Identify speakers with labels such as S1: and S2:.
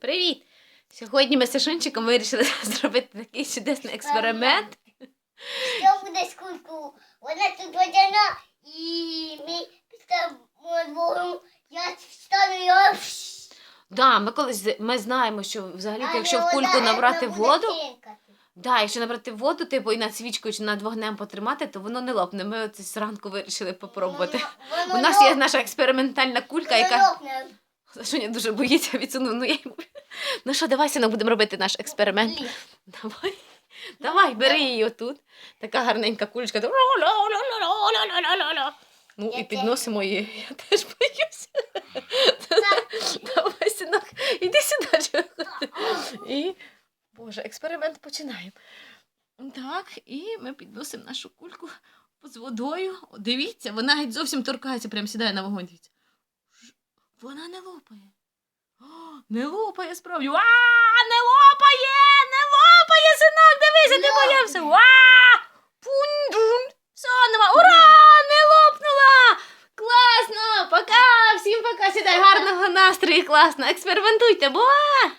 S1: Привіт! Сьогодні ми з Сашунчиком вирішили зробити такий чудесний експеримент.
S2: Що буде з кулькою? Вона тут водяна і ми підставимо. Я встану його.
S1: Да, ми колись ми знаємо, що взагалі, якщо в кульку набрати воду, да, якщо набрати воду, типу і над свічкою чи над вогнем потримати, то воно не лопне. Ми оце зранку вирішили попробувати. У нас є наша експериментальна кулька, яка що він дуже боїться відсунув. Ну я. Ну що, давай, синок, будемо робити наш експеримент. Давай, давай, бери її отут. Така гарненька кулечка. Ну і підносимо її. Я теж боюся. Давай, синок, іди сюди. І, Боже, експеримент починаємо. Так, і ми підносимо нашу кульку з водою. Дивіться, вона геть зовсім торкається, прямо сідає на вогонь. Дивіться. Вона не лопає. О, не лопає справді. А, не лопає! Не лопає, синок, дивися, ти боявся. Ва! Пунь-дун! Все, нема. Ура! Не лопнула! Класно! Пока! Всім пока! Сідай гарного настрою, класно! Експериментуйте, бува!